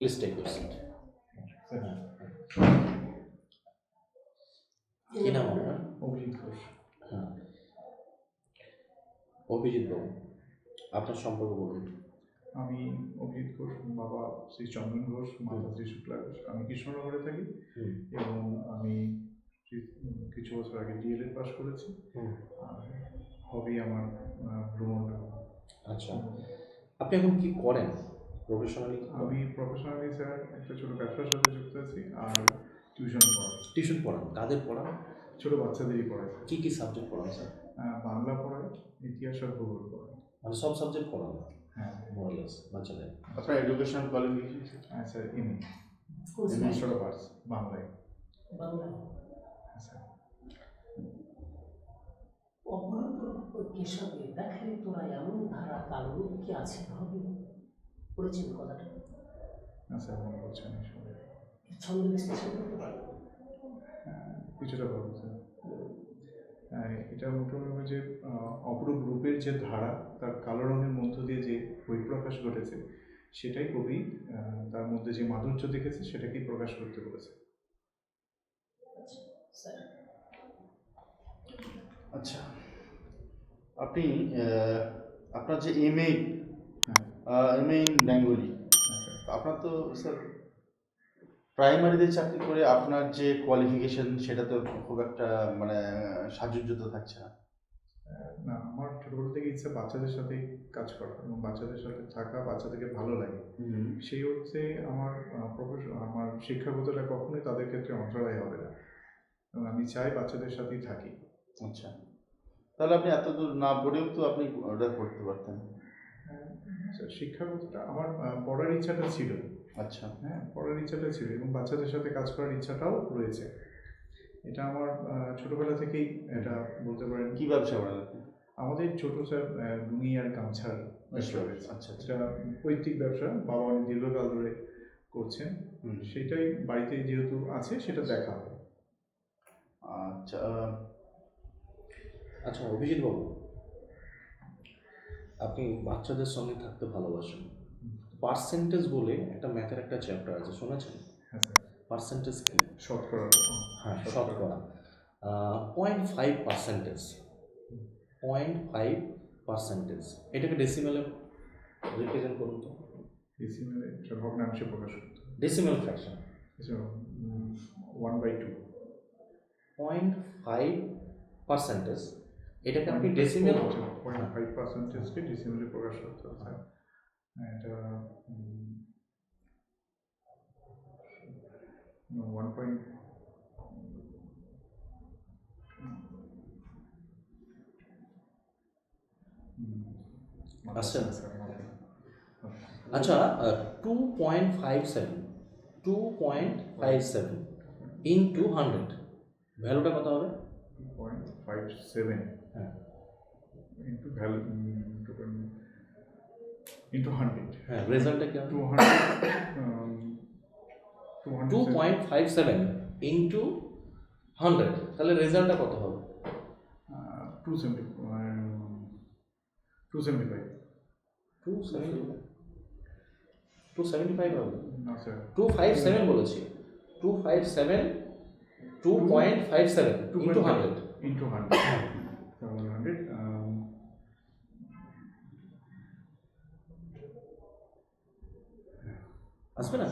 Please take your seat. কি নাম আপনার? অভিজিৎ ঘোষ। হ্যাঁ। অভিজিৎ বাবু আপনার সম্পর্ক বলুন। আমি অভিজিৎ ঘোষ বাবা শ্রী চন্দন ঘোষ মাতা শ্রী শুক্লা ঘোষ। আমি কৃষ্ণনগরে থাকি এবং আমি কিছু বছর আগে ডিএলএড পাস করেছি। হবি আমার ভ্রমণ আচ্ছা। আপনি এখন কি করেন? প্রফেশনালি আমি প্রফেশনালি স্যার একটা ছোটো ব্যবসার সাথে যুক্ত আছি আর টিউশন পড়াই টিউশন পড়ান কাদের পড়ান ছোটো বাচ্চাদেরই পড়াই কি কি সাবজেক্ট পড়ান স্যার বাংলা পড়াই ইতিহাস আর ভূগোল পড়াই। মানে সব সাবজেক্ট পড়ান হ্যাঁ। মোরালেস বাচ্চাদের আপনার এডুকেশনাল কোয়ালিফিকেশন হ্যাঁ sir MA master of arts বাংলায়। বাংলা। হ্যাঁ স্যার অপরূপ কেশবে দেখে তোরা এমন ধারা কালো কি আছে হবে পড়েছেন কথাটা। না স্যার মনে করছে না ছন্দ বিশ্লেষণ করতে পারব হ্যাঁ, কিছুটা পারব স্যার। হ্যাঁ, এটা মোটামুটি যে অপরূপ রূপের যে ধারা তার কালো রঙের মধ্য দিয়ে যে বহিঃপ্রকাশ ঘটেছে সেটাই কবি তার মধ্যে যে মাধুর্য দেখেছে সেটাকেই প্রকাশ করতে বলেছে। স্যার। আচ্ছা আপনি আপনার যে M A M in Bengali আপনার তো স্যার প্রাইমারিতে চাকরি করে আপনার যে কোয়ালিফিকেশন সেটা তো খুব একটা মানে সাজুজ্য তো থাকছে না। না আমার ছোটবেলা থেকে ইচ্ছা বাচ্চাদের সাথে কাজ করা এবং বাচ্চাদের সাথে থাকা বাচ্চাদেরকে ভালো লাগে। সেই অর্থে আমার প্রফেশন আমার শিক্ষাগতটা কখনোই তাদের ক্ষেত্রে অন্তরায় হবে না। এবং আমি চাই বাচ্চাদের সাথেই থাকি। আচ্ছা। তাহলে আপনি এত দূর না পড়েও তো আপনি ওটা করতে পারতেন। হ্যাঁ, স্যার, শিক্ষাগতটা আমার পড়ার ইচ্ছাটা ছিল। আচ্ছা। হ্যাঁ পড়ার ইচ্ছাটা ছিল এবং বাচ্চাদের সাথে কাজ করার ইচ্ছাটাও রয়েছে। এটা আমার ছোটবেলা থেকেই এটা বলতে পারেন। কি ব্যবসা আমাদের ছোট স্যার লুঙ্গি আর গামছার আচ্ছা আচ্ছা এটা পৈতৃক ব্যবসা বাবা অনেক দীর্ঘকাল ধরে করছেন। সেটাই বাড়িতে যেহেতু আছে সেটা দেখা হয় আচ্ছা আচ্ছা অভিজিৎ বাবু। আপনি বাচ্চাদের সঙ্গে থাকতে ভালোবাসেন। পার্সেন্টেজ বলে একটা ম্যাথের একটা চ্যাপ্টার আছে শুনেছেন? হ্যাঁ পার্সেন্টেজ কি? শতকরা। হ্যাঁ শতকরা। Point five percentage point five percentage এটাকে ডেসিমেলে রিপ্রেজেন্ট করুন তো। ডিসিমেলে ভগ্নাংশে প্রকাশ করতে decimal fraction one by two point five percentage এটাকে আপনি ডেসিমেল পয়েন্ট ফাইভ পার্সেন্টেজকে ডিসিমেলে প্রকাশ করতে হবে এটা ওয়ান পয়েন্ট আচ্ছা। আচ্ছা two point five seven two point five seven in two hundred ভ্যালুটা কত হবে? Point five seven into value into hundred হ্যাঁ রেজাল্টটা কি two hundred two two point five seven into hundred তাহলে রেজাল্টটা কত হবে? Two seventy two seventy five two seventy two seventy five হবে? না স্যার টু ফাইভ সেভেন বলেছি। Two five seven two point five seven into hundred into 100 আসবে না?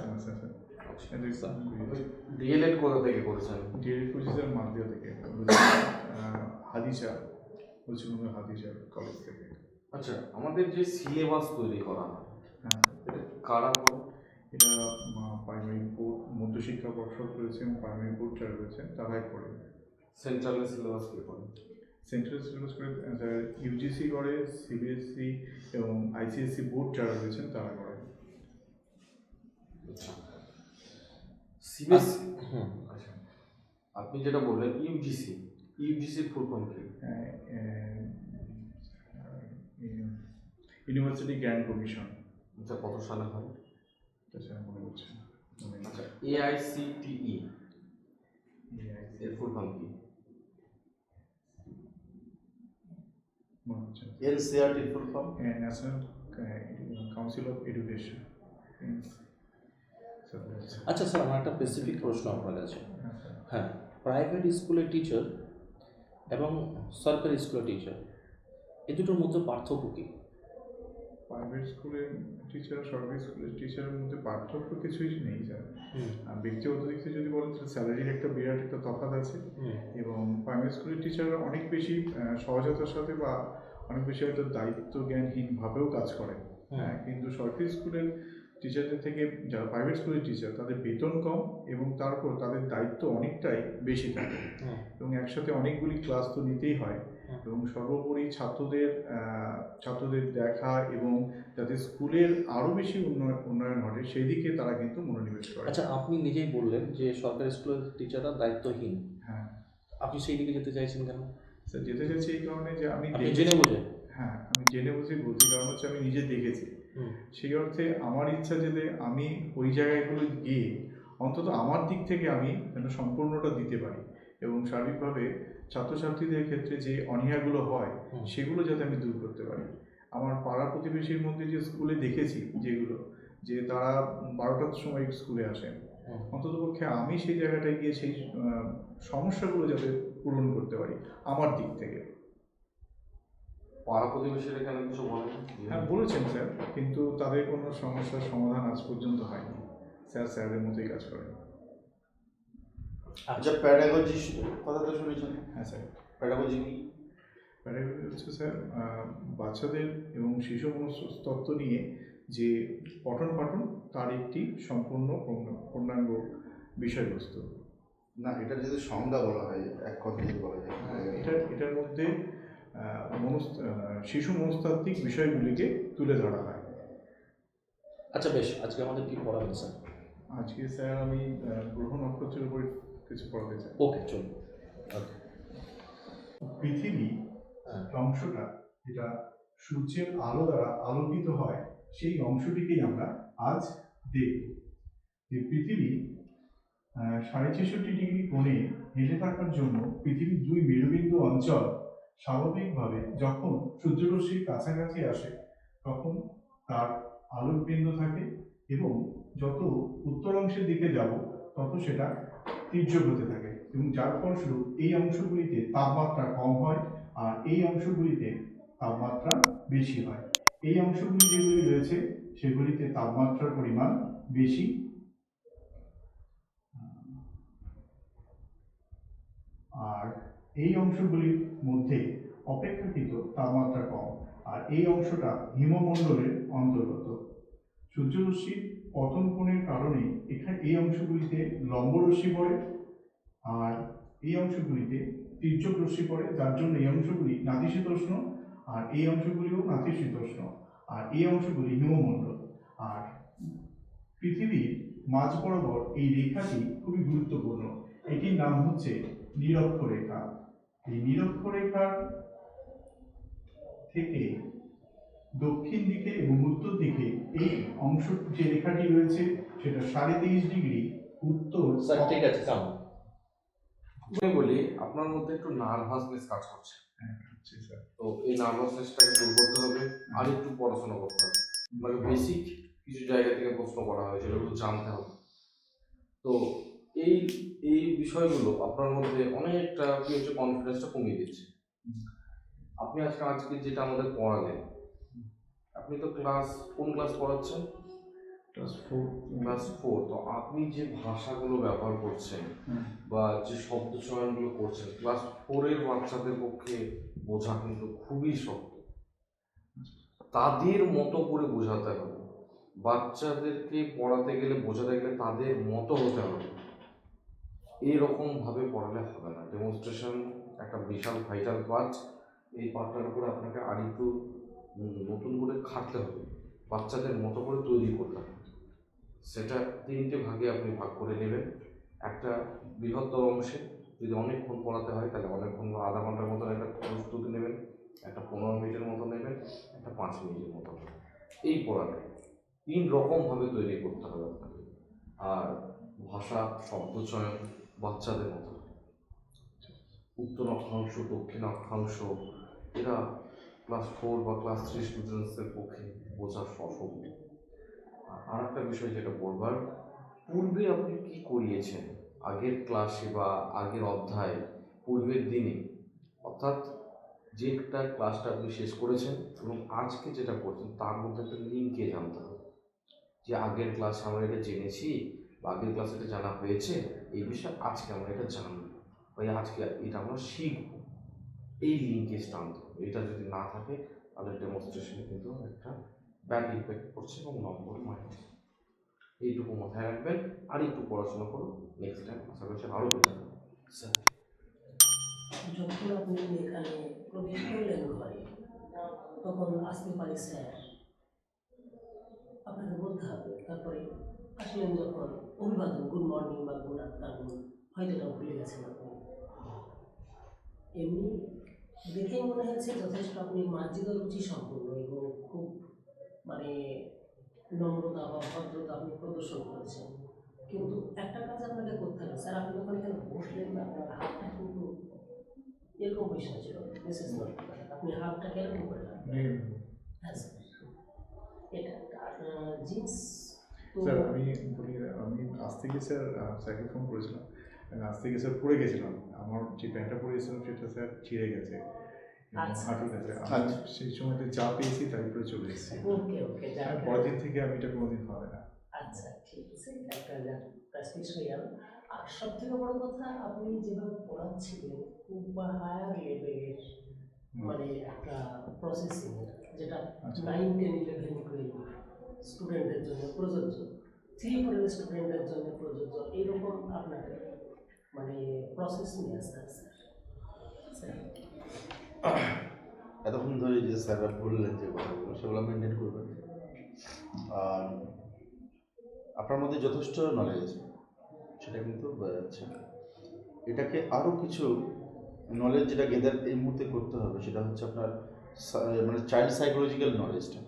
D.El.Ed কোথা থেকে করেছেন ডিএড পজিশন মালদিয়া থেকে হাদিসা পশ্চিমবঙ্গের হাদিসা কলেজ থেকে। আচ্ছা আমাদের যে সিলেবাস তৈরি করা হয়। হ্যাঁ এটা কারা করে এটা প্রাইমারি বোর্ড মধ্যশিক্ষা পর্ষদ রয়েছে এবং প্রাইমারি বোর্ড যারা রয়েছে তারাই করে। সেন্ট্রালের সিলেবাস কে করে? সেন্ট্রাল সিলেবাস করে ইউজিসি করে সিবিএসসি এবং আইসিএসসি বোর্ড যারা রয়েছেন তারা করে। আচ্ছা সিবিএসসি হুম আচ্ছা। আপনি যেটা বললেন ইউজিসি ইউজিসির ফুল ফর্ম কি? ইউনিভার্সিটি গ্র্যান্ড কমিশন আচ্ছা কত সালে হয়? তাছাড়া মনে করছে। আচ্ছা এআইসিটিই এর ফুল ফর্ম কি? মনে হচ্ছে না। NCERT full form national council of education. আচ্ছা স্যার আমার একটা স্পেসিফিক প্রশ্ন আপনার কাছে। হ্যাঁ প্রাইভেট স্কুলের টিচার এবং সরকারি স্কুলের টিচার এই দুটোর মধ্যে পার্থক্য কী? প্রাইভেট স্কুলের টিচার সরকারি স্কুলের টিচারের মধ্যে পার্থক্য কিছুই নেই স্যার। ব্যক্তিগত দিক থেকে যদি বলেন স্যালারির একটা বিরাট একটা তফাৎ আছে। এবং প্রাইমারি স্কুলের টিচাররা অনেক বেশি সহজতার সাথে বা অনেক বেশি হয়তো দায়িত্ব জ্ঞানহীনভাবেও কাজ করে। হ্যাঁ কিন্তু সরকারি স্কুলের টিচারদের থেকে যারা প্রাইভেট স্কুলের টিচার তাদের বেতন কম এবং তারপর তাদের দায়িত্ব অনেকটাই বেশি থাকে। এবং একসাথে অনেকগুলি ক্লাস তো নিতেই হয়। এবং সর্বোপরি ছাত্রদের ছাত্রদের দেখা এবং যাতে স্কুলের আরও বেশি উন্নয়ন উন্নয়ন ঘটে সেই দিকে তারা কিন্তু মনোনিবেশ করে। আচ্ছা আপনি নিজেই বললেন যে সরকারি স্কুলের টিচাররা দায়িত্বহীন। হ্যাঁ। আপনি সেই দিকে যেতে চাইছেন কেন? স্যার যেতে চাইছি এই কারণে যে আমি জেনে বুঝে। হ্যাঁ আমি জেনে বুঝে বলছি। কারণ হচ্ছে আমি নিজে দেখেছি। সেই অর্থে আমার ইচ্ছা যাতে আমি ওই জায়গাগুলো গিয়ে অন্তত আমার দিক থেকে আমি যেন সম্পূর্ণটা দিতে পারি এবং সার্বিকভাবে ছাত্রছাত্রীদের ক্ষেত্রে যে অনীহাগুলো হয় সেগুলো যাতে আমি দূর করতে পারি। আমার পাড়া প্রতিবেশীর মধ্যে যে স্কুলে দেখেছি যেগুলো যে তারা বারোটার সময় স্কুলে আসেন। অন্ততপক্ষে আমি সেই জায়গাটায় গিয়ে সেই সমস্যাগুলো যাতে পূরণ করতে পারি আমার দিক থেকে। পাড়া প্রতিবেশীরা কেন কিছু বলেন? হ্যাঁ বলেছেন স্যার কিন্তু তাদের কোনো সমস্যার সমাধান আজ পর্যন্ত হয়নি। স্যার স্যারের মতোই কাজ করেন। আচ্ছা প্যাডাগজি কথা তো শুনেছেন? হ্যাঁ স্যার। প্যাডাগজি কি? প্যারাগজি হচ্ছে স্যার বাচ্চাদের এবং শিশু মনস্তত্ত্ব নিয়ে যে পঠন পাঠন তার একটি সম্পূর্ণ পূর্ণ- পূর্ণাঙ্গ বিষয়বস্তু। না এটা যদি সংজ্ঞা বলা হয় এক কথা যদি বলা যায়। এটা এটার মধ্যে মনস- শিশু মনস্তাত্ত্বিক বিষয়গুলিকে তুলে ধরা হয়। আচ্ছা বেশ। আজকে আমাদের কি পড়াবেন স্যার? আজকে স্যার আমি গ্রহ নক্ষত্রের উপরে কিছু পড়াতে চাই। ওকে চলুন। পৃথিবী হ্যাঁ। অংশটা যেটা সূর্যের আলো দ্বারা আলোকিত হয় সেই অংশটিকেই আমরা আজ দেখব। যে পৃথিবী আহ, সাড়ে ছেষট্টি ডিগ্রি কোণে হেঁটে থাকার জন্য পৃথিবীর দুই মেরুবিন্দু অঞ্চল স্বাভাবিকভাবে যখন সূর্যরশ্মির কাছাকাছি আসে, তখন তার আলোক বিন্দু থাকে এবং যত উত্তর অংশের দিকে যাব, তত সেটা তীর্যক হতে থাকে এবং যার ফলস্বরূপ এই অংশগুলিতে তাপমাত্রা কম হয় আর এই অংশগুলিতে তাপমাত্রা বেশি হয়। এই অংশগুলি যেগুলি রয়েছে, সেগুলিতে তাপমাত্রার পরিমাণ বেশি। আর এই অংশগুলির মধ্যে অপেক্ষাকৃত তাপমাত্রা কম, আর এই অংশটা হিমমণ্ডলের অন্তর্গত। সূর্যরশ্মির পতন কোণের কারণে এখানে এই অংশগুলিতে লম্বরশ্মি পড়ে, আর এই অংশগুলিতে তীর্যক রশ্মি পড়ে, যার জন্য এই অংশগুলি নাতিশীতোষ্ণ, আর এই অংশগুলিও নাতিশীতোষ্ণ, আর এই অংশগুলি হিমমণ্ডল। আর পৃথিবীর মাঝ বরাবর এই রেখাটি খুবই গুরুত্বপূর্ণ। এটির নাম হচ্ছে নিরক্ষরেখা। এই নিরক্ষরেখার থেকে দক্ষিণ দিকে এবং উত্তর দিকে এই অংশ যে রেখাটি রয়েছে সেটা সাড়ে তেইশ ডিগ্রি উত্তর স্যার ঠিক আছে আমি বলি আপনার মধ্যে একটু নার্ভাসনেস কাজ করছে। স্যার তো এই নার্ভাসনেসটাকে দূর করতে হবে আর একটু পড়াশোনা করতে হবে। মানে বেসিক কিছু জায়গা থেকে প্রশ্ন করা হয় সেগুলো জানতে হবে। তো এই এই বিষয়গুলো আপনার মধ্যে অনেকটা কি হচ্ছে কনফিডেন্সটা কমিয়ে দিচ্ছে। আপনি আজকে আজকে যেটা আমাদের পড়ালেন আপনি তো ক্লাস কোন ক্লাস পড়াচ্ছেন? ক্লাস ফোর ক্লাস ফোর তো আপনি যে ভাষাগুলো ব্যবহার করছেন বা যে শব্দ চয়নগুলো করছেন ক্লাস ফোরের বাচ্চাদের পক্ষে বোঝা কিন্তু খুবই শক্ত। তাদের মতো করে বোঝাতে হবে। বাচ্চাদেরকে পড়াতে গেলে বোঝাতে গেলে তাদের মতো হতে হবে। এইরকম ভাবে পড়ালে হবে না। ডেমনস্ট্রেশন একটা বিশাল ভাইটাল পার্ট এই পার্টটার উপরে আপনাকে আর একটু নতুন করে খাটতে হবে। বাচ্চাদের মতো করে তৈরি করতে হবে। সেটা তিনটে ভাগে আপনি ভাগ করে নেবেন। একটা বৃহত্তর অংশে যদি অনেকক্ষণ পড়াতে হয়, তাহলে অনেকক্ষণ বা আধা ঘণ্টার মতো একটা প্রস্তুতি নেবেন। একটা পনেরো মিনিটের মতো নেবেন, একটা পাঁচ মিনিটের মতো। এই পড়াটা তিন রকমভাবে তৈরি করতে হবে আপনাকে। আর ভাষা, শব্দচয়ন বাচ্চাদের মতো। উত্তর অক্ষাংশ, দক্ষিণ অক্ষাংশ, এরা ক্লাস ফোর বা ক্লাস থ্রি স্টুডেন্টসদের পক্ষে বোঝা অসম্ভব আর একটা বিষয় যেটা বলবার, পূর্বে আপনি কি করিয়েছেন? আগের ক্লাসে বা আগের অধ্যায়, পূর্বের দিনে? অর্থাৎ যেটা ক্লাসটা আপনি শেষ করেছেন এবং আজকে যেটা করছেন, তার মধ্যে একটা লিঙ্কে জানতে হবে। যে আগের ক্লাসে আমরা এটা জেনেছি বা আগের ক্লাসে এটা জানা হয়েছে এই বিষয়ে আজকে আমরা এটা জানব। বা আজকে এটা আমরা শিখব। এই লিঙ্কেজটা আনতে হবে এটা যদি না থাকে, তাহলে ডেমনস্ট্রেশনে কিন্তু একটা ব্যাড ইম্প্যাক্ট পড়ছে এবং নম্বর মাইনাস এইটুকু মাথায় রাখবেন আর একটু পড়াশোনা করুন নেক্সট টাইম আশা করছি আরও বেটার স্যার, যখন আপনি এখানে প্রবেশ করলেন ঘরে, তখন আসতে পারে স্যার আপনাকে বলতে হবে, তারপরে আসলেন যখন অভিবাদন গুড মর্নিং বা গুড আফটারনুন হয়তো এটা ভুলে গেছেন আপনি। এমনি দেখেই মনে হয়েছে যথেষ্ট আপনি মার্জিত রুচি সম্পূর্ণ এবং খুব মানে নম্রতা বা ভদ্রতা আপনি প্রদর্শন করেছেন। কিন্তু একটা কাজ আপনাকে করতে হবে। স্যার আপনি যখন এখানে বসলেন না আপনার হাতটা কিন্তু এরকম পয়সা ছিল মেসেজ নট আপনি হাতটা কীরকম করলেন? হ্যাঁ স্যার। এটা জিন্স স্যার আমি বলি আমি আজ থেকে স্যার স্যারকে ফোন করেছিলাম। আমি আজ থেকে স্যার পড়ে গেছিলাম। আমার যে প্যান্টটা পরেছিলাম সেটা স্যার ছিঁড়ে গেছে আচ্ছা। আচ্ছা। সেই সময়তে চা পেয়েছি তারপরে চলে এসেছি। ওকে ওকে যাক পরের দিন থেকে আমি এটা কোনোদিন হবে না। আচ্ছা ঠিক আছে একটা প্র্যাকটিস হয়ে গেল। আর সব থেকে বড় কথা আপনি যেভাবে পড়াচ্ছিলেন খুব হায়ার লেভেলের মানে একটা প্রসেসিং যেটা। নাইন টেন ইলেভেন টুয়েলভ স্টুডেন্টদের জন্য প্রযোজ্য। থ্রি ফোরের স্টুডেন্টদের জন্য প্রযোজ্য। এইরকম আপনাকে মানে প্রসেস নিয়ে আসতে এতক্ষণ ধরে যে স্যাররা বললেন যে কথাগুলো, সেগুলো মেনটেন করবেন। আর আপনার মধ্যে যথেষ্ট নলেজ সেটা কিন্তু যাচ্ছে। এটাকে আরও কিছু নলেজ যেটা গেদার এই মুহূর্তে করতে হবে, সেটা হচ্ছে আপনার মানে চাইল্ড সাইকোলজিক্যাল নলেজটা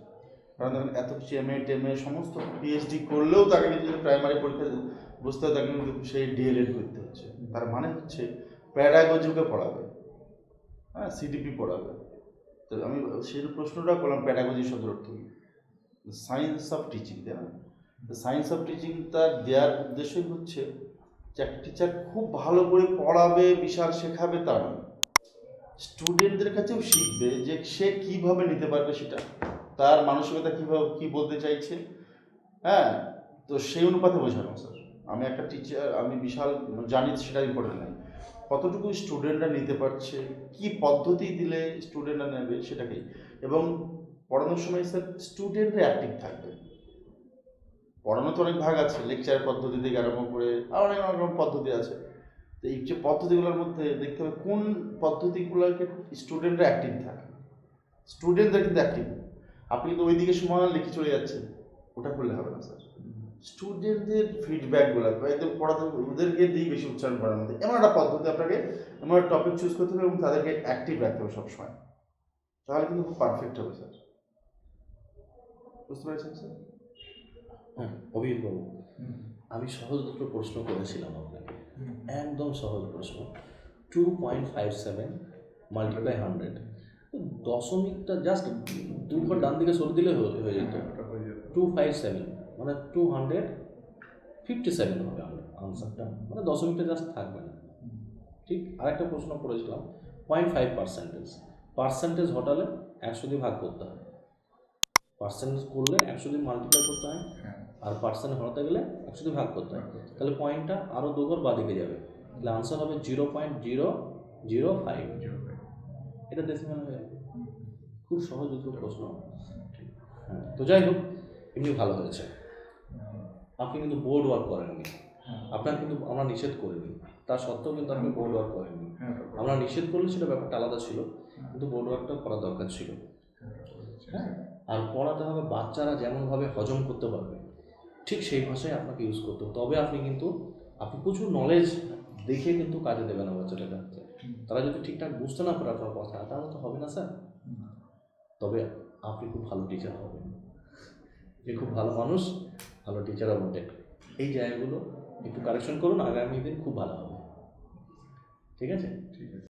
কারণ দেখেন এত কিছু এম এ টেম এ সমস্ত পিএইচডি করলেও তাকে কিন্তু যদি প্রাইমারি পরীক্ষা বুঝতে হয়, তাকে কিন্তু সেই ডিএলএড করতে হচ্ছে। তার মানে হচ্ছে প্যাডাগজিকে পড়াবে। হ্যাঁ সিডিপি পড়াবে। তো আমি সেই প্রশ্নটা করলাম প্যাডাগজি শব্দের অর্থ কি? সায়েন্স অফ টিচিং তাই না? সায়েন্স অফ টিচিংটা দেওয়ার উদ্দেশ্যই হচ্ছে যে টিচার খুব ভালো করে পড়াবে, বিশাল শেখাবে তা নয়। স্টুডেন্টদের কাছেও শিখবে যে সে কীভাবে নিতে পারবে সেটা। তার মানসিকতা কীভাবে, কী বলতে চাইছে? হ্যাঁ? তো সেই অনুপাতে বোঝানো, স্যার। আমি একটা টিচার আমি বিশাল জানি সেটা ইম্পর্টেন্ট নয়। কতটুকু স্টুডেন্টরা নিতে পারছে, কি পদ্ধতি দিলে স্টুডেন্টরা নেবে সেটাকেই এবং পড়ানোর সময়, স্যার স্টুডেন্টরা অ্যাক্টিভ থাকবে। পড়ানো তো অনেক ভাগ আছে লেকচার পদ্ধতি থেকে আরম্ভ করে আর অনেক অনেক রকম পদ্ধতি আছে। তো এই যে পদ্ধতিগুলোর মধ্যে দেখতে হবে কোন পদ্ধতিগুলোকে স্টুডেন্টরা অ্যাক্টিভ থাকে। স্টুডেন্টরা কিন্তু অ্যাক্টিভ আপনি কিন্তু ওইদিকে সময় লিখে চলে যাচ্ছেন ওটা করলে হবে না স্যার স্টুডেন্টদের ফিডব্যাকগুলো একদম পড়াতে ওদেরকে দিয়ে বেশি উচ্চারণ করার মধ্যে। এমন একটা পদ্ধতি আপনাকে এমন একটা টপিক চুজ করতে হবে এবং তাদেরকে অ্যাক্টিভ রাখতে হবে সবসময়। তাহলে কিন্তু খুব পারফেক্ট হবে স্যার বুঝতে পেরেছেন স্যার হ্যাঁ অভিজিৎ বাবু আমি সহজ দুটো প্রশ্ন করেছিলাম আপনাকে। একদম সহজ প্রশ্ন। Two point five seven multiply hundred দশমিকটা just দুবার ডান দিকে সরে দিলে হয়ে যেত। টু ফাইভ সেভেন মানে টু হান্ড্রেড ফিফটি সেভেন হবে আনসারটা মানে দশমিকটা জাস্ট থাকবে না। ঠিক? আরেকটা প্রশ্ন করেছিলাম পয়েন্ট ফাইভ পার্সেন্টেজ পার্সেন্টেজ হটালে একশো দিয়ে ভাগ করতে হয়। পার্সেন্টেজ করলে একশো দিয়ে মাল্টিপ্লাই করতে হয়। হ্যাঁ। আর পার্সেন্ট হটাতে গেলে একশো দিয়ে ভাগ করতে হয়। তাহলে পয়েন্টটা আরও দুবার বাদিকে যাবে। তাহলে আনসার হবে zero point zero zero five এটা ডেসিমাল হয়ে যাবে। খুব সহজ দুটো প্রশ্ন। হ্যাঁ তো যাই হোক এমনি ভালো হয়েছে। আপনি কিন্তু বোর্ড ওয়ার্ক করেননি। হ্যাঁ। আপনার কিন্তু আমরা নিষেধ করিনি। তা সত্ত্বেও কিন্তু আপনি বোর্ড ওয়ার্ক করেননি। হ্যাঁ আমরা নিষেধ করলে সেটা ব্যাপারটা আলাদা ছিল কিন্তু বোর্ড ওয়ার্কটা করা দরকার ছিল। হ্যাঁ। আর পড়াতে হবে বাচ্চারা যেমনভাবে হজম করতে পারবে ঠিক সেই ভাষায় আপনাকে ইউজ করতে হবে। তবে আপনি কিন্তু আপনি প্রচুর নলেজ দেখে কিন্তু কাজে দেবেন না বাচ্চাটাকে। তারা যদি ঠিকঠাক বুঝতে না পারে আপনার কথা তাহলে তো হবে না স্যার। তবে আপনি খুব ভালো টিচার হবেন। যে খুব ভালো মানুষ ভালো টিচারও বটে। এই জায়গাগুলো একটু কারেকশন করুন আগামী দিন খুব ভালো হবে। ঠিক আছে? ঠিক আছে।